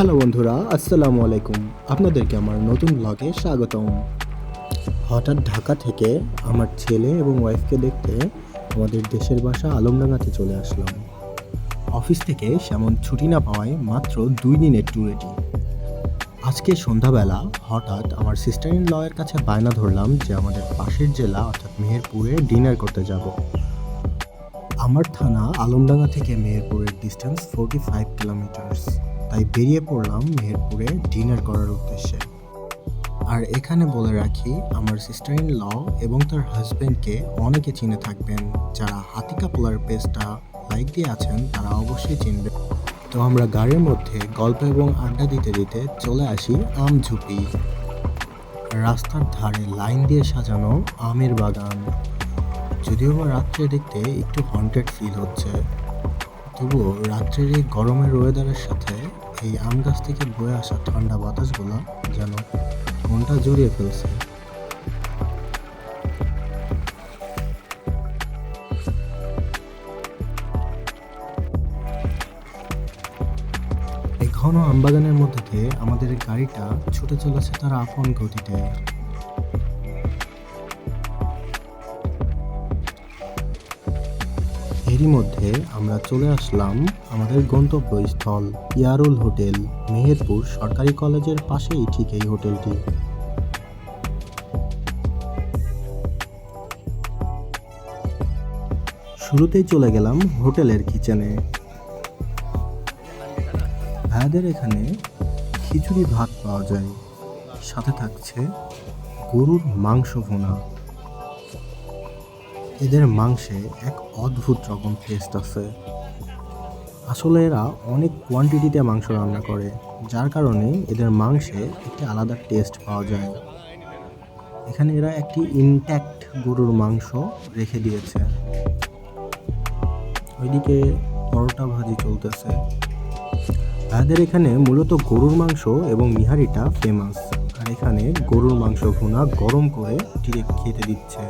Hello বন্ধুরা, আসসালামু আলাইকুম। আপনাদেরকে আমার নতুন ব্লগে স্বাগতম। হঠাৎ ঢাকা থেকে আমার ছেলে এবং ওয়াইফকে দেখতে আমাদের দেশের বাসা আলমডাঙ্গাতে চলে আসলাম। অফিস থেকে সেমন ছুটি না পাওয়ায় মাত্র দুই দিনের ট্যুর এটি। আজকে সন্ধ্যাবেলা হঠাৎ আমার সিস্টার ইন লয়ের কাছে বায়না ধরলাম যে আমাদের পাশের জেলা, অর্থাৎ মেহেরপুরে ডিনার করতে যাব। আমার থানা আলমডাঙ্গা থেকে মেহেরপুরের ডিস্টেন্স ফোরটি ফাইভ কিলোমিটার্স তাই বেরিয়ে পড়লাম মেহেরপুরে ডিনার করার উদ্দেশ্যে। আর এখানে বলে রাখি, আমার সিস্টার ইন ল এবং তার হাজব্যান্ডকে অনেকে চিনে থাকবেন। যারা হাতিকা পোলার পেজটা লাইক দিয়ে আছেন, তারা অবশ্যই চিনবে। তো আমরা গাড়ির মধ্যে গল্প এবং আড্ডা দিতে দিতে চলে আসি আম ঝুপি। রাস্তার ধারে লাইন দিয়ে সাজানো আমের বাগান। যদিও বা রাত্রে দেখতে একটু হন্টেড ফিল হচ্ছে, তবুও রাত্রের এই গরমের ওয়েদারের সাথে এই আম গাছ থেকে বয়ে আসা ঠান্ডা বাতাসগুলো যেন মনটা জড়িয়ে ফেলছে। এই ঘন আমবাগানের মধ্যে দিয়ে আমাদের গাড়িটা ছুটে চলেছে তার আপন গতিতে। এরই মধ্যে আমরা চলে আসলাম আমাদের গন্তব্যস্থল ইয়ারুল হোটেল, মেহেরপুর সরকারি কলেজের পাশেই ঠিক এই হোটেলটি। শুরুতেই চলে গেলাম হোটেলের কিচেনে। ভাইয়াদের এখানে খিচুড়ি ভাত পাওয়া যায়। সাথে থাকছে গরুর মাংস ভুনা। এদের মাংসে এক অদ্ভুত রকম টেস্ট আছে। আসলে এরা অনেক কোয়ান্টিটিতে মাংস রান্না করে, যার কারণে এদের মাংসে একটি আলাদা টেস্ট পাওয়া যায়। এখানে এরা একটি ইনট্যাক্ট গরুর মাংস রেখে দিয়েছে। ওইদিকে পরোটা ভাজি চলতেছে। তাদের এখানে মূলত গরুর মাংস এবং নিহারিটা ফেমাস আর এখানে গরুর মাংস ভুনা গরম করে ডিরেক্ট খেতে দিচ্ছে।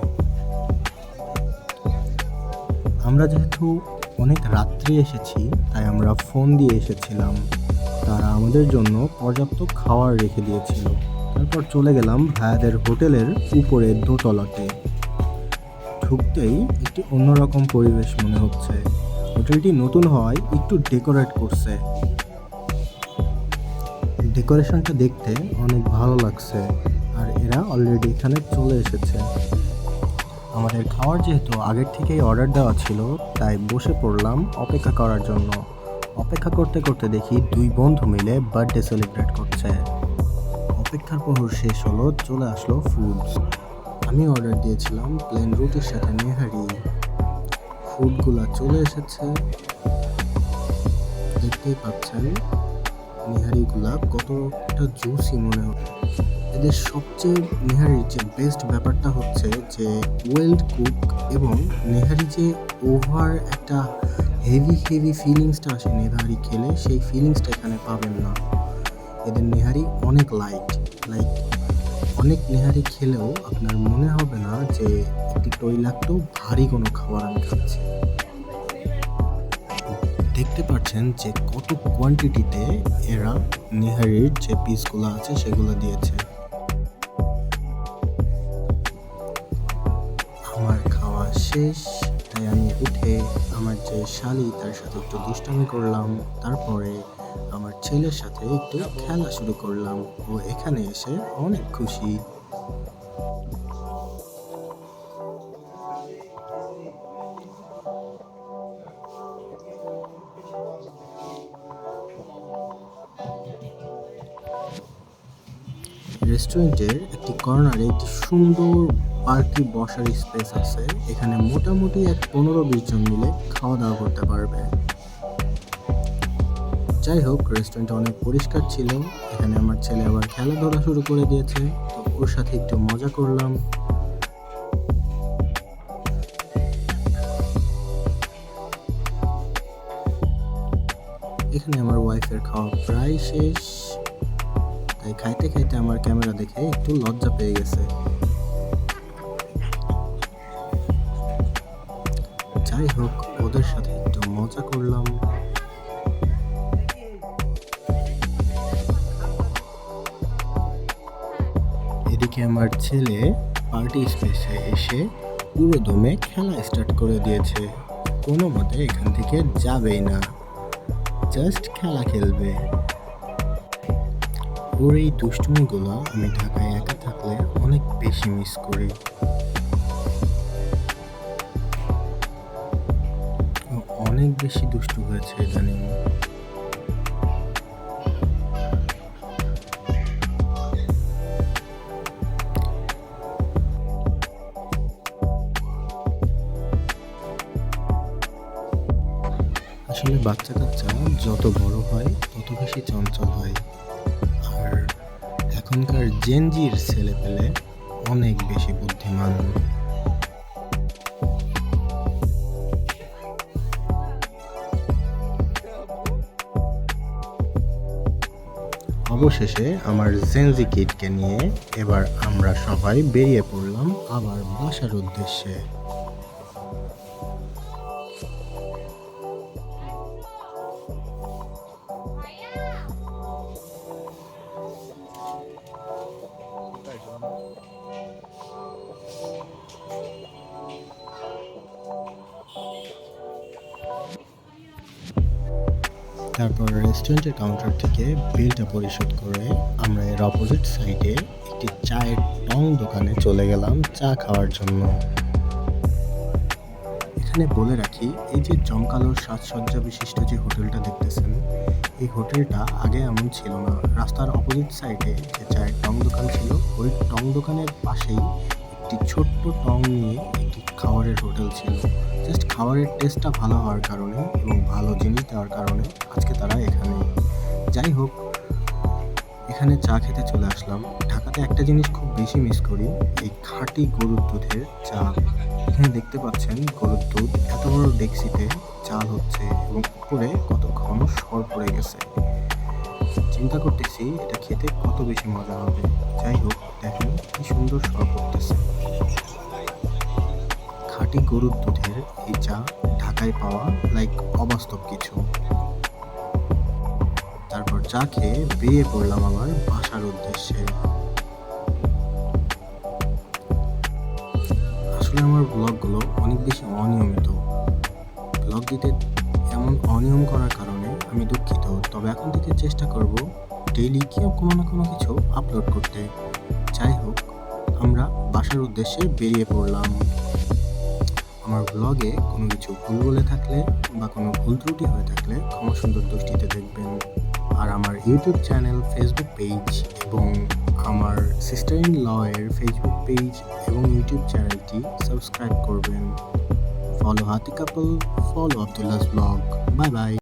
আমরা যেহেতু অনেক রাত্রি এসেছি, তাই আমরা ফোন দিয়ে এসেছিলাম। তারা আমাদের জন্য পর্যাপ্ত খাওয়ার রেখে দিয়েছিল। তারপর চলে গেলাম ভাইয়াদের হোটেলের উপরে দোতলাতে। ঢুকতেই একটি অন্যরকম পরিবেশ মনে হচ্ছে। হোটেলটি নতুন হওয়ায় একটু ডেকোরেট করছে। ডেকোরেশনটা দেখতে অনেক ভালো লাগছে, আর এরা অলরেডি এখানে চলে এসেছে। আমাদের খাওয়ার যেহেতু আগের থেকেই অর্ডার দেওয়া ছিল, তাই বসে পড়লাম অপেক্ষা করার জন্য। অপেক্ষা করতে করতে দেখি দুই বন্ধু মিলে বার্থডে সেলিব্রেট করছে। অপেক্ষার প্রহর শেষ হলো, চলে আসলো ফুডস আমি অর্ডার দিয়েছিলাম প্লেন রুটির সাথে নেহারি। ফুডগুলা চলে এসেছে। দেখতেই পাচ্ছেন, নেহারিগুলা কতটা জুসি মনে হচ্ছে এদের সবচেয়ে নেহারির যে বেস্ট ব্যাপারটা হচ্ছে যে ওয়েল্ড কুক এবং নেহারি যে ওভার একটা হেভি হেভি ফিলিংসটা আসে নেহারি খেলে, সেই ফিলিংসটা এখানে পাবেন না। এদের নেহারি অনেক লাইট লাইক অনেক নেহারি খেলেও আপনার মনে হবে না যে একটি তৈলাক্ত, ভারী কোনো খাবার আমি খাচ্ছি। দেখতে পাচ্ছেন যে কত কোয়ান্টিটিতে এরা নেহারির যে পিসগুলো আছে, সেগুলো দিয়েছে। শেষ, তাই আমি উঠে আমার যে শালি, তার সাথে একটু দুষ্টামি করলাম। তারপরে আমার ছেলের সাথে একটু খেলা শুরু করলাম ও এখানে এসে অনেক খুশি। রেস্টুরেন্টের একটি কর্নারে একটি সুন্দর পার্টি বসার স্পেস আছে। এখানে মোটামুটি এক পনেরো বিশ জন মিলে খাওয়া দাওয়া করতে পারবে। যাই হোক রেস্টুরেন্টটা অনেক পরিষ্কার ছিল। এখানে আমার ছেলে আবার খেলাধুলা শুরু করে দিয়েছে। তো ওর সাথে একটু মজা করলাম। এখানে আমার ওয়াইফের খাওয়া প্রায় শেষ। তাই খাইতে খাইতে আমার ক্যামেরা দেখে একটু লজ্জা পেয়ে গেছে। যাই হোক, ওদের সাথে একটু মজা করলাম। এদিকে আমার ছেলে পার্টি স্পেসে এসে পুরো দমে খেলা স্টার্ট করে দিয়েছে। কোনো মতে এখান থেকে যাবেই না জাস্ট খেলা খেলবে। ওর এই দুষ্টুমিগুলো আমি ঢাকায় একা থাকলে অনেক বেশি মিস করি। অনেক বেশি দুষ্টু হয়েছে ইদানিং আসলে বাচ্চা কাচ্চা যত বড় হয়, তত বেশি চঞ্চল হয়। আর এখনকার জেনজির ছেলে পেলে অনেক বেশি বুদ্ধিমান। অবশেষে আমার জেনজি কিটকে নিয়ে এবার আমরা সবাই বেরিয়ে পড়লাম আবার বাসার উদ্দেশ্যে। তারপর রেস্টুরেন্টের কাউন্টার থেকে বিলটা পরিশোধ করে আমরা এর অপোজিট সাইডে একটি চায়ের টং দোকানে চলে গেলাম চা খাওয়ার জন্য। এখানে বলে রাখি, এই যে জমকালো সাজসজ্জা বিশিষ্ট যে হোটেলটা দেখতেছেন, এই হোটেলটা আগে এমন ছিল না। রাস্তার অপোজিট সাইডে যে চায়ের টং দোকান ছিল, ওই টং দোকানের পাশেই একটি ছোট্ট টং নিয়ে একটি খাবারের হোটেল ছিল। জাস্ট খাবারের টেস্টটা ভালো হওয়ার কারণে এবং ভালো জিনিস দেওয়ার কারণে আজকে তারা এখানে যাই হোক, এখানে চা খেতে চলে আসলাম। ঢাকাতে একটা জিনিস খুব বেশি মিস করি, এই খাঁটি গরুর দুধের চা। এখানে দেখতে পাচ্ছেন গরুর দুধ, এত বড় ডেক্সিতে চাল হচ্ছে এবং উপরে কত ঘন সর পড়ে গেছে। চিন্তা করতেছি, এটা খেতে কত বেশি মজা হবে। যাই হোক, দেখেন কি সুন্দর সর পড়তেছে খাঁটি গরুর দুধের এই চা ঢাকায় পাওয়া লাইক অবাস্তব কিছু। তারপর চা খেয়ে বেরিয়ে পড়লাম আমার বাসার উদ্দেশ্যে। আসলে আমার ব্লগগুলো অনেক বেশি অনিয়মিত। ব্লগ দিতে এমন অনিয়ম করার কারণে আমি দুঃখিত, তবে এখন থেকে চেষ্টা করব ডেইলি কেউ কোনো না কোনো কিছু আপলোড করতে। যাই হোক, আমরা বাসার উদ্দেশ্যে বেরিয়ে পড়লাম। আমার ব্লগে কোনো কিছু ভুল বলে থাকলে বা কোনো ভুল ত্রুটি হয়ে থাকলে ক্ষমা সুন্দর দৃষ্টিতে দেখবেন। আর আমার ইউটিউব চ্যানেল ফেসবুক পেজ এবং আমার সিস্টার ইন ল এর ফেসবুক পেজ এবং ইউটিউব চ্যানেলটি সাবস্ক্রাইব করবেন। ফলো হাতি couple follow Abdullah's blog bye bye